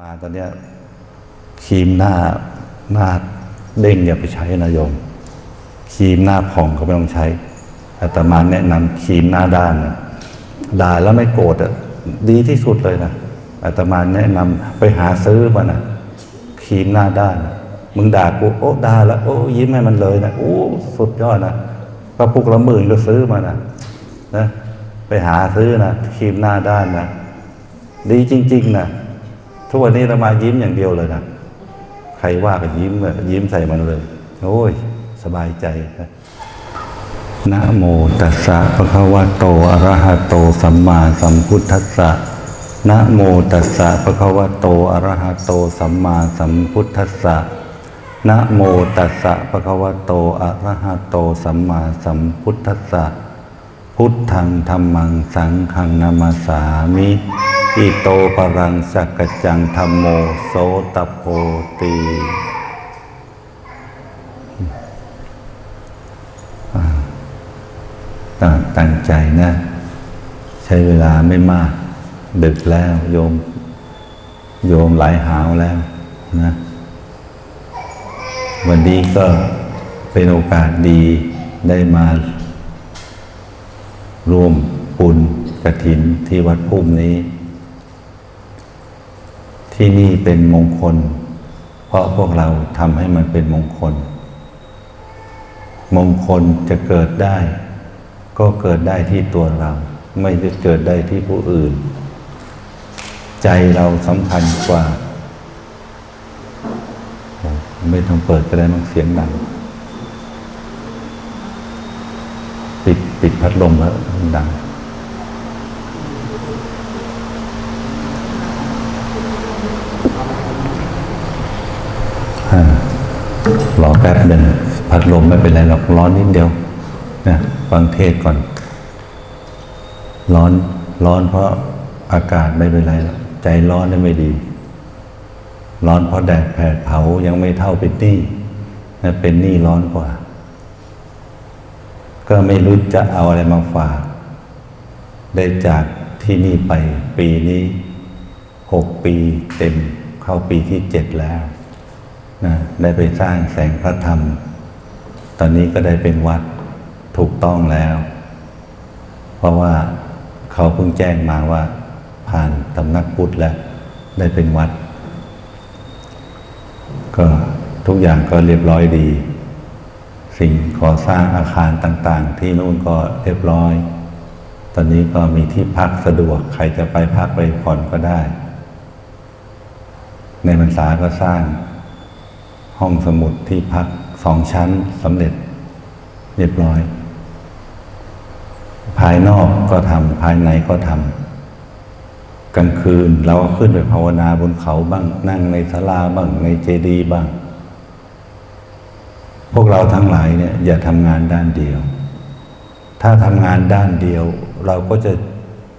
มาตอนเนี้ยครีมหน้าหน้าเด้งอย่าไปใช้นะโยมครีมหน้าผ่องก็ไม่ต้องใช้อาตมาแนะนำครีมหน้าด้านนะด่าแล้วไม่โกรธอะดีที่สุดเลยนะอาตมาแนะนำไปหาซื้อมานะครีมหน้าด้านนะมึงด่ากูโอ้ด่าแล้วโอ้ยิ้มให้มันเลยนะโอ้สุดยอดนะกระปุกละหมื่นก็ซื้อมานะนะ ไปหาซื้อนะครีมหน้าด้านนะดีจริง ๆนะ ทุกวันนี้เรามายิ้มอย่างเดียวเลยนะใครว่าก็ยิ้มยิ้มใส่มันเลย โอ้ย สบายใจนะนะโมตัสสะภะคะวะโตอะระหะโตสัมมาสัมพุทธัสสะนะโมตัสสะภะคะวะโตอะระหะโตสัมมาสัมพุทธัสสะนะโมตัสสะภะคะวะโตอะระหะโตสัมมาสัมพุทธัสสะพุทธังธรรมังสังฆังนามาสามิ อิโตปรังสักกจังธรรมโมโสตโพตีอ่าตั้งตั้งใจนะ ใช้เวลาไม่มาก ดึกแล้วโยม โยมหลายหาวแล้วนะ วันนี้ก็เป็นโอกาสดีได้มา ร่วมปุญกระถินที่วัดพุ่มนี้ ที่นี่เป็นมงคล เพราะพวกเราทำให้มันเป็นมงคล มงคลจะเกิดได้ ก็เกิดได้ที่ตัวเรา ไม่ได้เกิดได้ที่ผู้อื่น ใจเราสำคัญกว่า ไม่ต้องเปิดก็ได้มันเสียงดังปิดปิดพัดลมแล้วดัง รอแป๊บหนึ่งพัดลมไม่เป็นไรหรอกร้อนนิดเดียวนะฟังเทศก่อน ร้อนร้อนเพราะอากาศไม่เป็นไรหรอกใจร้อนนี่ไม่ดี ร้อนเพราะแดดแผดเผายังไม่เท่าเป็นหนี้นะเป็นหนี้ร้อนกว่า ก็ไม่รู้จะเอาอะไรมาฝากได้จากที่นี่ไปปีนี้หกปีเต็มเข้าปีที่เจ็ดแล้ว นะได้ไปสร้างแสงพระธรรม ตอนนี้ก็ได้เป็นวัดถูกต้องแล้ว เพราะว่าเขาเพิ่งแจ้งมาว่า ผ่านตำนักพุทธแล้ว ได้เป็นวัด ก็ทุกอย่างก็เรียบร้อยดี สิ่งก่อสร้างอาคารต่าง ๆ ที่นู่นก็เรียบร้อย ตอนนี้ก็มีที่พักสะดวก ใครจะไปพักไปผ่อนก็ได้ ในพรรษาก็สร้าง ห้องสมุดที่พักสองชั้นสำเร็จเรียบร้อย ภายนอกก็ทำภายในก็ทำกลางคืนเราก็ขึ้นไปภาวนาบนเขาบ้างนั่งในศาลาบ้างในเจดีย์บ้าง พวกเราทั้งหลายเนี่ยอย่าทำงานด้านเดียว ถ้าทำงานด้านเดียว เราก็จะ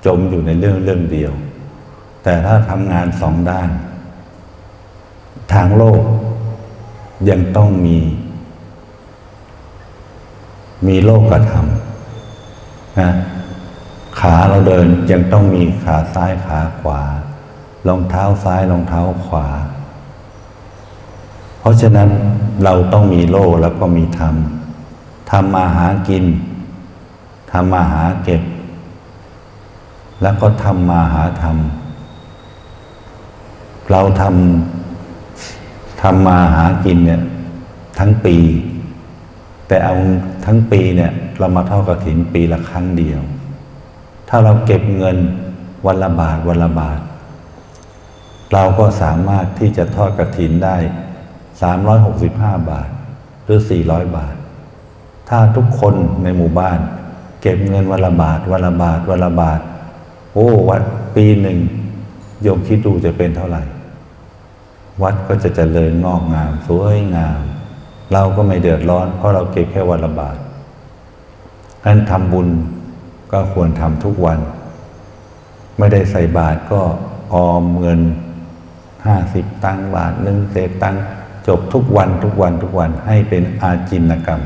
จมอยู่ในเรื่องเรื่องเดียว แต่ถ้าทำงานสองด้าน ทางโลก ยังต้องมี มีโลกธรรมนะขาเราเดินยังต้องมีขาซ้ายขาขวารองเท้าซ้ายรองเท้าขวา เพราะฉะนั้นเราต้องมีโลกแล้วก็มีธรรมทำมาหากินทำมาหาเก็บ แล้วก็ทำมาหาธรรมเราทำ ทำมาหากินเนี่ยทั้งปี แต่เอาทั้งปีเนี่ยเรามาเท่ากับถินปีละครั้งเดียว ถ้าเราเก็บเงินวันละบาทวันละบาท เราก็สามารถที่จะทอดกระถินได้ 365 บาทหรือ 400 บาท ถ้าทุกคนในหมู่บ้าน เก็บเงินวันละบาทวันละบาทวันละบาท โอ้วัดปีหนึ่งโยมคิดดูจะเป็นเท่าไหร่ วัดก็จะเจริญงอกงามสวยงาม เราก็ไม่เดือดร้อน เพราะเราเก็บแค่วันละบาทนั้นทำบุญก็ควรทำทุกวัน ไม่ได้ใส่บาทก็ออมเงินห้าสิบตังค์บาทหนึ่งเศษตังค์จบทุกวันทุกวันทุกวันให้เป็นอาจินกรรม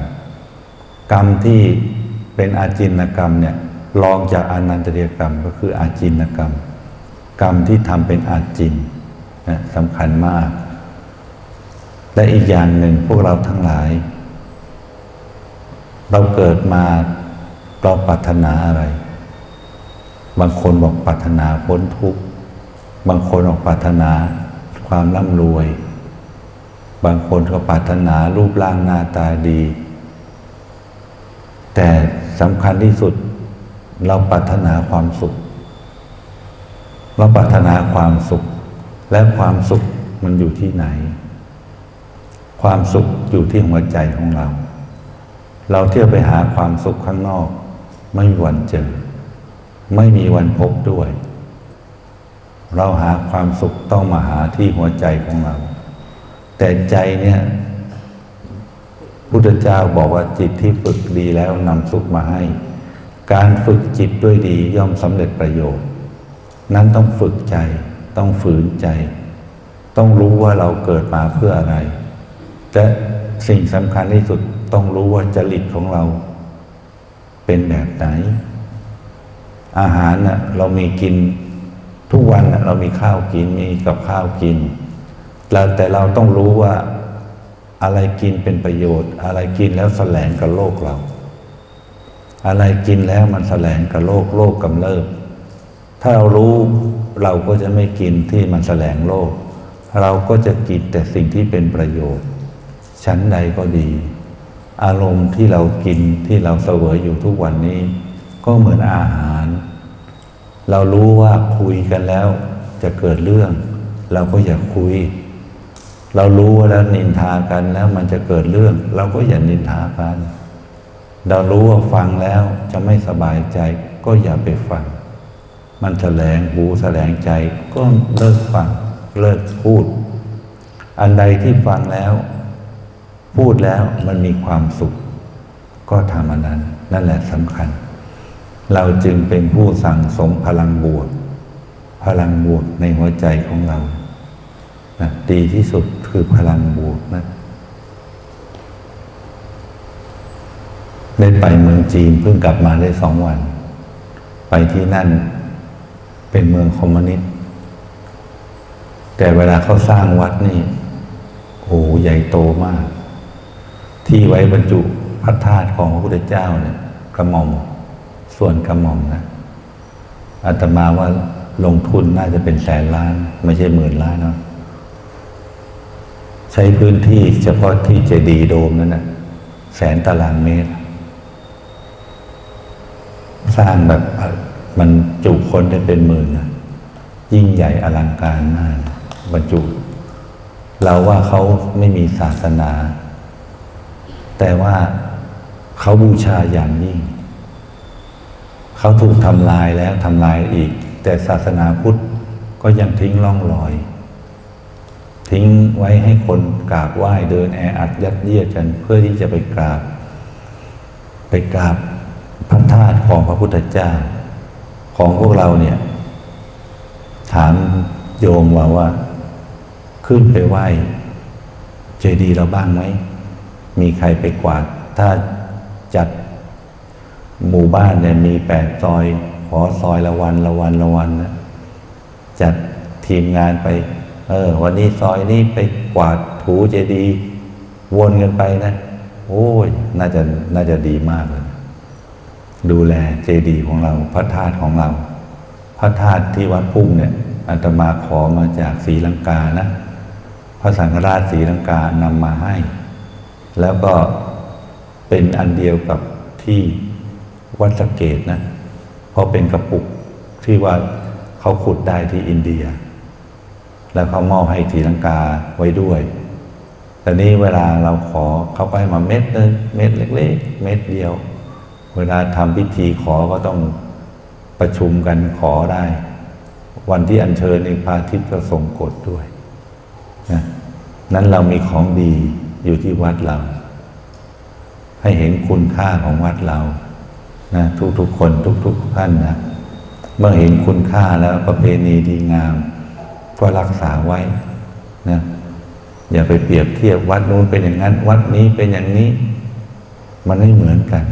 กรรมที่เป็นอาจินกรรมเนี่ยรองจากอนันตเรียกรรมก็คืออาจินกรรม กรรมที่ทำเป็นอาจิน นะสำคัญมาก และอีกอย่างหนึ่งพวกเราทั้งหลาย เราเกิดมาเราปรารถนาอะไร บางคนบอกปรารถนาพ้นทุกข์ บางคนบอกปรารถนาความร่ำรวย บางคนก็ปรารถนารูปร่างหน้าตาดี แต่สำคัญที่สุดเราปรารถนาความสุข เราปรารถนาความสุข และความสุขมันอยู่ที่ไหน ความสุขอยู่ที่หัวใจของเรา เราเที่ยวไปหาความสุขข้างนอก ไม่มีวันเจอ ไม่มีวันพบด้วย เราหาความสุขต้องมาหาที่หัวใจของเรา แต่ใจเนี่ยพุทธเจ้าบอกว่าจิตที่ฝึกดีแล้วนำสุขมาให้ การฝึกจิตด้วยดีย่อมสำเร็จประโยชน์ นั้นต้องฝึกใจ ต้องฝืนใจ ต้องรู้ว่าเราเกิดมาเพื่ออะไร และสิ่งสำคัญที่สุดต้องรู้ว่าจริตของเรา เป็นแบบไหน อาหารน่ะเรามีกิน ทุกวันน่ะเรามีข้าวกินมีกับข้าวกินแล้วแต่เราต้องรู้ว่าอะไรกินเป็นประโยชน์ อะไรกินแล้วแสลงกับโลกเรา อะไรกินแล้วมันแสลงกับโลกโลกกำเริบถ้าเรารู้ เราก็จะไม่กินที่มันแสลงโลก เราก็จะกินแต่สิ่งที่เป็นประโยชน์ ชั้นใดก็ดี อารมณ์ที่เรากินที่เราเสวยอยู่ทุกวันนี้ ก็เหมือนอาหาร เรารู้ว่าคุยกันแล้วจะเกิดเรื่อง เราก็อย่าคุย เรารู้ว่าแล้วนินทากันแล้วมันจะเกิดเรื่อง เราก็อย่านินทากัน เรารู้ว่าฟังแล้วจะไม่สบายใจก็อย่าไปฟัง มันแสลงหูแสลงใจก็เลิกฟังเลิกพูด อันใดที่ฟังแล้ว พูดแล้วมันมีความสุข ก็ทำอันนั้น นั่นแหละสำคัญ เราจึงเป็นผู้สั่งสมพลังบวก พลังบวกในหัวใจของเรานะดีที่สุดคือพลังบวกนะได้ไปเมืองจีนเพิ่งกลับมาได้สองวัน ไปที่นั่น เป็นเมืองคอมมิวนิสต์แต่เวลาเขาสร้างวัดนี่โอ้ใหญ่โตมาก ที่ไว้บรรจุพระธาตุของพระพุทธเจ้าเนี่ยกระหม่อม ส่วนกระหม่อมนะอาตมาว่าลงทุนน่าจะเป็นแสนล้าน ไม่ใช่หมื่นล้านเนาะใช้พื้นที่เฉพาะที่เจดีย์โดมนั่นนะแสนตารางเมตร สร้างแบบ มันจุคนได้เป็นหมื่นนะยิ่งใหญ่อลังการมากบรรจุ เราว่าเขาไม่มีศาสนา แต่ว่าเขาบูชาอย่างยิ่งเขาถูกทำลายแล้วทำลายอีก แต่ศาสนาพุทธก็ยังทิ้งร่องรอย ทิ้งไว้ให้คนกราบไหว้เดินแออัดยัดเยียดกันเพื่อที่จะไปกราบ ไปกราบพระธาตุของพระพุทธเจ้า ของพวกเราเนี่ย ถามโยมว่าว่า ขึ้นไปไหว้เจดีย์เราบ้างไหม มีใครไปกวาด ถ้าจัดหมู่บ้านเนี่ยมีแปดซอย ขอซอยละวันละวันละวันนะจัดทีมงานไป เออ วันนี้ซอยนี้ไปกวาดถูเจดีย์วนกันไปนะ โอ้ย น่าจะน่าจะดีมากเลย ดูแลเจดีย์ของเรา พระธาตุของเรา พระธาตุที่วัดพุ่งเนี่ยอาตมาขอมาจากศรีลังกานะ พระสังฆราชศรีลังกานำมาให้ แล้วก็เป็นอันเดียวกับที่วัดสเกตนะเพราะเป็นกระปุกที่ว่าเขาขุดได้ที่อินเดีย แล้วเขามอบให้ศรีลังกาไว้ด้วยแต่นี้เวลาเราขอเขาก็ให้มาเม็ดนึงเม็ดเล็ก ๆ เม็ดเดียว เวลาทำพิธีขอก็ต้องประชุมกันขอได้ วันที่อัญเชิญในพระอาทิตย์ก็ทรงกฎด้วยนะนั้นเรามีของดีอยู่ที่วัดเรา ให้เห็นคุณค่าของวัดเรานะทุกๆคนทุกๆท่านนะเมื่อเห็นคุณค่าแล้วประเพณีดีงาม ก็รักษาไว้นะอย่าไปเปรียบเทียบวัดนู้นเป็นอย่างนั้น วัดนี้เป็นอย่างนี้ มันไม่เหมือนกัน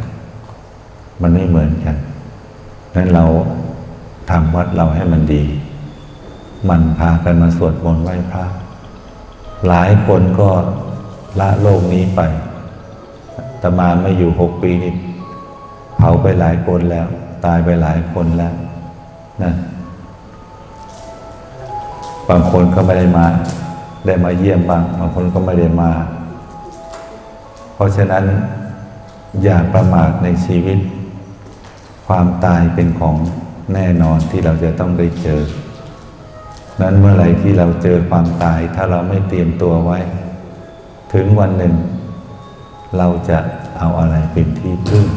มันไม่เหมือนกันนั้นเราทำวัดเราให้มันดี มันพากันมาสวดมนต์ไหว้พระ หลายคนก็ละโลกนี้ไปตมาไม่อยู่หกปีนี้เผาไปหลายคนแล้ว ตายไปหลายคนแล้วนะบางคนก็ไม่ได้มา ได้มาเยี่ยมบ้างบางคนก็ไม่ได้มา เพราะฉะนั้นอย่าประมาทในชีวิต ความตายเป็นของแน่นอนที่เราจะต้องได้เจอ นั้นเมื่อไหร่ที่เราเจอความตายถ้าเราไม่เตรียมตัวไว้ ถึงวันหนึ่ง เราจะเอาอะไรเป็นที่พึ่ง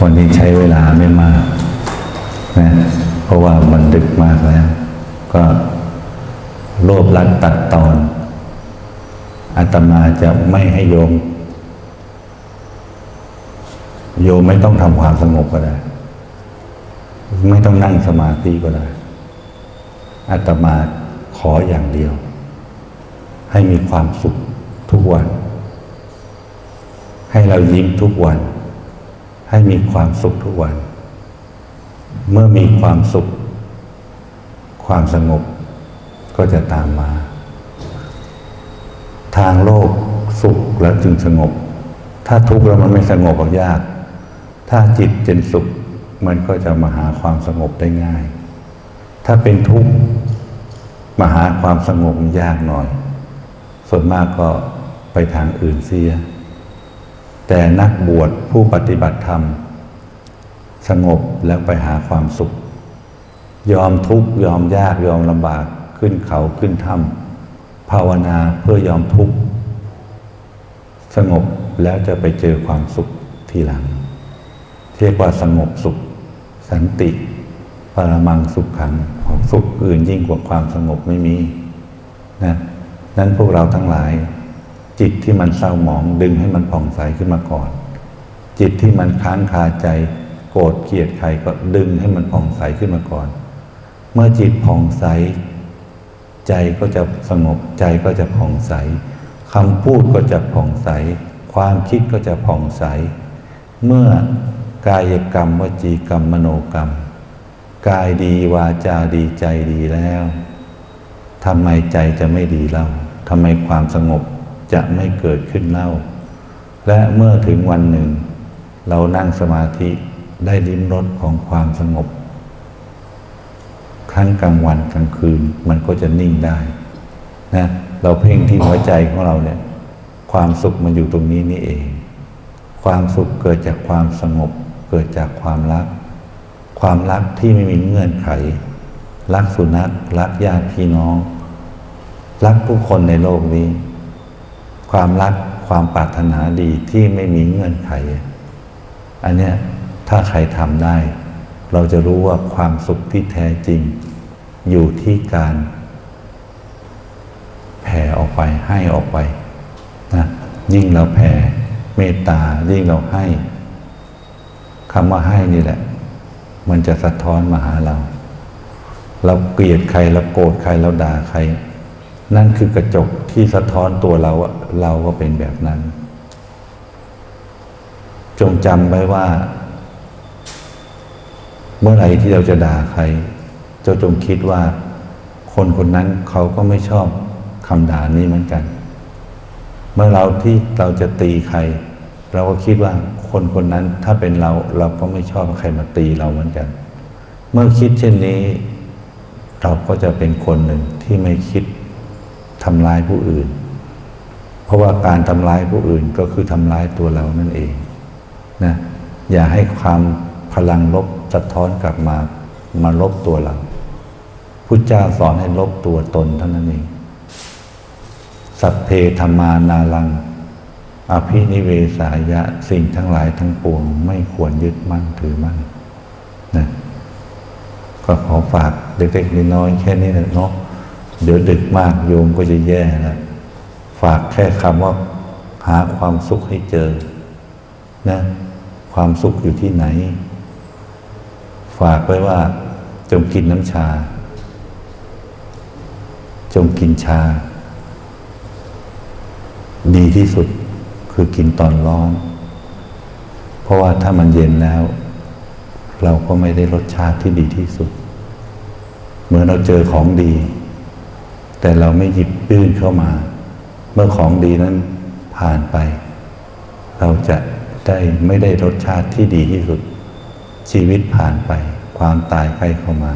วันนี้ใช้เวลาไม่มากนะ เพราะว่ามันดึกมากแล้ว ก็โลภลัดตัดตอนอาตมาจะไม่ให้โยม โยมไม่ต้องทำความสงบก็ได้ ไม่ต้องนั่งสมาธิก็ได้อาตมาขออย่างเดียว ให้มีความสุขทุกวัน ให้เรายิ้มทุกวัน ให้มีความสุขทุกวัน เมื่อมีความสุข ความสงบก็จะตามมา ทางโลกสุขแล้วจึงสงบ ถ้าทุกข์แล้วมันไม่สงบก็ยาก ถ้าจิตเป็นสุข มันก็จะมาหาความสงบได้ง่าย ถ้าเป็นทุกข์มาหาความสงบยากหน่อย ส่วนมากก็ไปทางอื่นเสีย แต่นักบวชผู้ปฏิบัติธรรม สงบแล้วไปหาความสุข ยอมทุกข์ยอมยากยอมลำบากขึ้นเขาขึ้นถ้ำภาวนาเพื่อยอมทุกข์สงบแล้วจะไปเจอความสุขทีหลังเรียกว่าสงบสุข สันติปรมังสุขขังความสุขอื่นยิ่งกว่าความสงบไม่มีนะนั้นพวกเราทั้งหลาย จิตที่มันเศร้าหมองดึงให้มันผ่องใสขึ้นมาก่อน จิตที่มันค้างคาใจ โกรธเกลียดใครก็ดึงให้มันผ่องใสขึ้นมาก่อน เมื่อจิตผ่องใส ใจก็จะสงบใจก็จะผ่องใสคำพูดก็จะผ่องใส ความคิดก็จะผ่องใส เมื่อกายกรรมวจีกรรมมโนกรรม กายดีวาจาดีใจดีแล้วทำไมใจจะไม่ดีเล่าทำไมความสงบจะไม่เกิดขึ้นเล่า และเมื่อถึงวันหนึ่ง เรานั่งสมาธิ ได้ลิ้มรสของความสงบทั้งกลางวันกลางคืนมันก็จะนิ่งได้นะเราเพ่งที่หัวใจของเราเนี่ย ความสุขมันอยู่ตรงนี้นี่เอง ความสุขเกิดจากความสงบ เกิดจากความรัก ความรักที่ไม่มีเงื่อนไข รักสุนัขรักญาติพี่น้อง รักผู้คนในโลกนี้ ความรักความปรารถนาดีที่ไม่มีเงื่อนไข อันเนี้ย ถ้าใครทำได้ เราจะรู้ว่าความสุขที่แท้จริง อยู่ที่การ แผ่ออกไปให้ออกไปนะยิ่งเราแผ่เมตตายิ่งเราให้คำว่าให้นี่แหละ มันจะสะท้อนมาหาเรา เราเกลียดใครเราโกรธใครเราด่าใคร นั่นคือกระจกที่สะท้อนตัวเราเราก็เป็นแบบนั้น จงจำไว้ว่า เมื่อไหร่ที่เราจะด่าใครเจ้าจงคิดว่า คนคนนั้นเขาก็ไม่ชอบคำด่านี้เหมือนกัน เมื่อเราที่เราจะตีใคร เราก็คิดว่าคนคนนั้นถ้าเป็นเราเราก็ไม่ชอบใครมาตีเราเหมือนกัน เมื่อคิดเช่นนี้ เราก็จะเป็นคนหนึ่งที่ไม่คิดทำร้ายผู้อื่น เพราะว่าการทำร้ายผู้อื่นก็คือทำร้ายตัวเรานั่นเองนะอย่าให้ความพลังลบ สะท้อนกลับมามาลบตัวเราพุทธเจ้าสอนให้ลบตัวตนเท่านั้นเอง สัพเพธรรมานาลัง อภินิเวสายะสิ่งทั้งหลายทั้งปวง ไม่ควรยึดมั่นถือมั่นนะก็ขอฝากเด็กๆน้อยๆแค่นี้นะเนาะเดี๋ยวดึกมากโยมก็จะแย่แล้วฝากแค่คำว่าหาความสุขให้เจอนะความสุขอยู่ที่ไหน ฝากไว้ว่า จงกินน้ำชา จงกินชา ดีที่สุดคือกินตอนร้อน เพราะว่าถ้ามันเย็นแล้ว เราก็ไม่ได้รสชาติที่ดีที่สุดเหมือนเราเจอของดี แต่เราไม่หยิบยื่นเข้ามา เมื่อของดีนั้นผ่านไป เราจะได้ไม่ได้รสชาติที่ดีที่สุด ชีวิตผ่านไป ความตายใกล้เข้ามา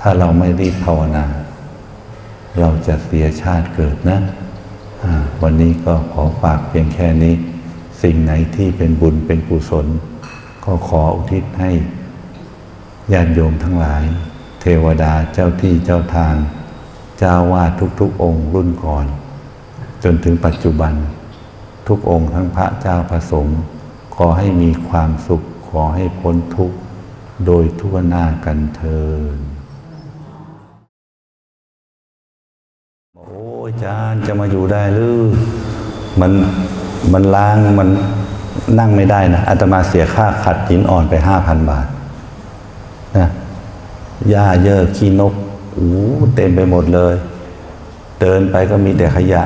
ถ้าเราไม่รีบภาวนา เราจะเสียชาติเกิดนะวันนี้ก็ขอฝากเพียงแค่นี้ สิ่งไหนที่เป็นบุญเป็นกุศล ก็ขออุทิศให้ญาติโยมทั้งหลาย เทวดาเจ้าที่เจ้าทาง เจ้าวาดทุกๆ องค์รุ่นก่อน จนถึงปัจจุบัน ทุกองค์ทั้งพระเจ้าพระสงฆ์ขอให้มีความสุข ขอให้พ้นทุกข์โดยทั่วหน้ากันเทินโอ้ยอาจารย์จะมาอยู่ได้หรือมันมันล้างมันนั่งไม่ได้นะอาตมาเสียค่าขัดหินอ่อนไปห้าพันบาทนะหญ้าเยอะขี้นกโอ้เต็มไปหมดเลย เดินไปก็มีแต่ขยะ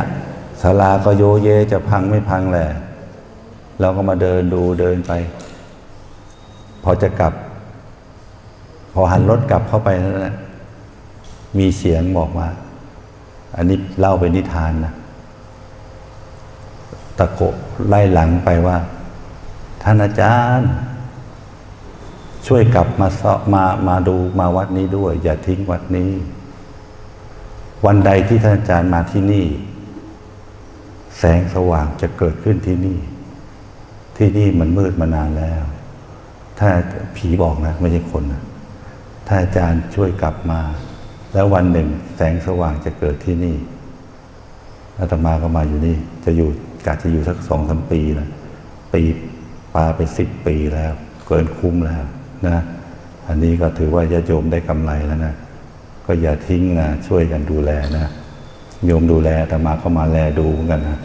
ศาลาก็โยเยจะพังไม่พังแหละเราก็มาเดินดูเดินไป พอจะกลับ พอหันรถกลับเข้าไปนั่นแหละมีเสียงบอกว่า อันนี้เล่าเป็นนิทานนะตะโกะไล่หลังไปว่า ท่านอาจารย์ ช่วยกลับมาเสาะมามาดูมาวัดนี้ด้วย อย่าทิ้งวัดนี้ วันใดที่ท่านอาจารย์มาที่นี่ แสงสว่างจะเกิดขึ้นที่นี่ ที่นี่มันมืดมานานแล้ว ถ้าผีบอกนะไม่ใช่คนนะถ้าอาจารย์ช่วยกลับมา แล้ววันหนึ่งแสงสว่างจะเกิดที่นี่อาตมาก็มาอยู่นี่ จะอยู่กะจะอยู่สักสองสามปีนะปีปาไปสิบปีแล้ว เกินคุ้มแล้วนะอันนี้ก็ถือว่าญาติโยมได้กำไรแล้วนะก็อย่าทิ้งนะช่วยกันดูแลนะโยมดูแลอาตมาก็มาแลดูเหมือนกันนะ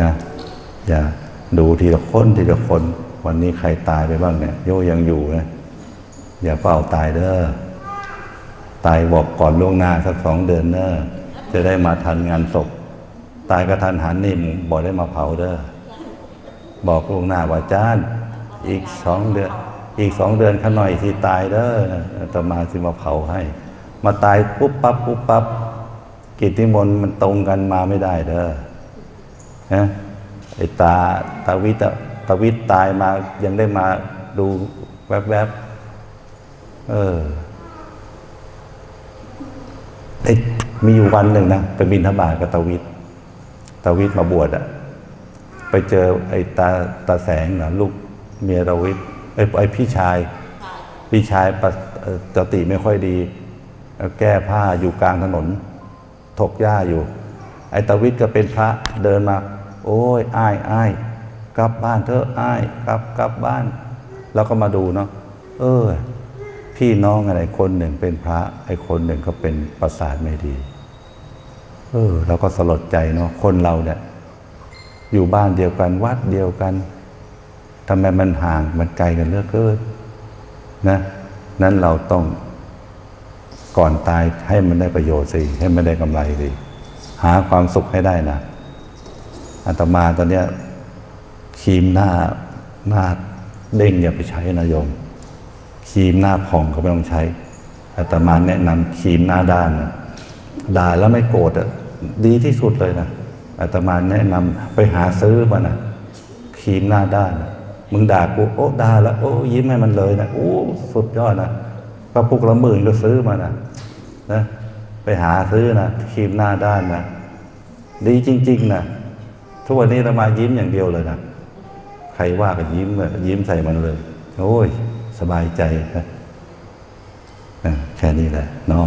นะอย่าดูทีละคนทีละคน วันนี้ใครตายไปบ้างเนี่ยโยยังอยู่นะอย่าเป้าตายเด้อตายบอกก่อนล่วงหน้าสักสองเดือนเนอะจะได้มาทันงานศพ ตายกระทันหันนี่บอกได้มาเผาเด้อบอกล่วงหน้าว่าจานอีกสองเดือน อีกสองเดือนข้างหน่อยที่ตายเด้ออาตมาสิมาเผาให้ มาตายปุ๊บปั๊บปุ๊บปั๊บกิจนิมนต์มันตรงกันมาไม่ได้เด้อนะไอ้ตาตาวิท ย์อะตวิทย์ตายมายังได้มาดูแวบๆเออเอ้ยมีอยู่วันหนึ่งนะไปบินทบาทกับตวิทย์ตวิทย์มาบวชอะไปเจอไอ้ตาตาแสงนะลูกเมียตวิทย์ไอ้ไอ้พี่ชาย พี่ชายปะเอ่อสติไม่ค่อยดี แก้ผ้าอยู่กลางถนน ถกหญ้าอยู่ ไอ้ตวิทย์ก็เป็นพระเดินมา โอ้ยอ้ายอ้าย กลับบ้านเถอะอ้ายกลับกลับบ้านแล้วก็มาดูเนาะเออ พี่น้องอะไรคนหนึ่งเป็นพระไอ้คนหนึ่งก็เป็นประสาทไม่ดี เออเราก็สลดใจเนาะคนเราเนี่ยอยู่บ้านเดียวกันวัดเดียวกันทำไมมันห่างมันไกลกันเลือกเกินนะนั้นเราต้องก่อนตายให้มันได้ประโยชน์สิให้มันได้กำไรสิหาความสุขให้ได้นะอาตมาตอนเนี้ย ครีมหน้าหน้าเด้งอย่าไปใช้นะโยมครีมหน้าผ่องก็ไม่ต้องใช้อาตมาแนะนำครีมหน้าด้านนะด่าแล้วไม่โกรธอะดีที่สุดเลยนะอาตมาแนะนำไปหาซื้อมานะครีมหน้าด้านนะมึงด่ากูโอ้ด่าแล้วโอ้ยิ้มให้มันเลยนะโอ้สุดยอดนะกระปุกละหมื่นก็ซื้อมานะนะไปหาซื้อนะครีมหน้าด้านนะดีจริง ๆนะทุกวันนี้อาตมายิ้มอย่างเดียวเลยนะ ใครว่าก็ยิ้มยิ้มใส่มันเลย โอ้ย สบายใจนะแค่นี้แหละเนาะ